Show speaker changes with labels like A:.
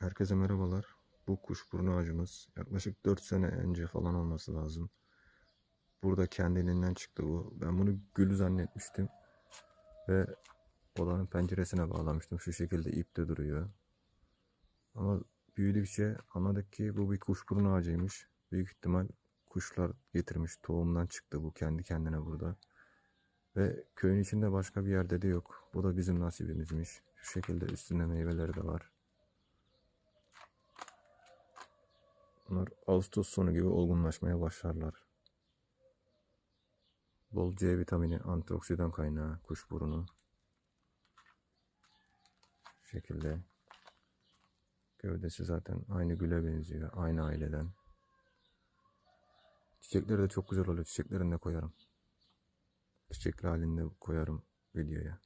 A: Herkese merhabalar. Bu kuşburnu ağacımız yaklaşık 4 sene önce falan olması lazım. Burada kendiliğinden çıktı bu. Ben bunu gül zannetmiştim. Ve odanın penceresine bağlamıştım. Şu şekilde ipte duruyor. Ama büyüdükçe anladık ki bu bir kuşburnu ağacıymış. Büyük ihtimal kuşlar getirmiş. Tohumdan çıktı bu kendi kendine burada. Ve köyün içinde başka bir yerde de yok. Bu da bizim nasibimizmiş. Şu şekilde üstünde meyveleri de var. Bunlar Ağustos sonu gibi olgunlaşmaya başlarlar. Bol C vitamini, antioksidan kaynağı, kuşburnu. Şu şekilde. Gövdesi zaten aynı güle benziyor. Aynı aileden. Çiçekleri de çok güzel oluyor. Çiçeklerini de koyarım. Çiçekli halinde koyarım videoya.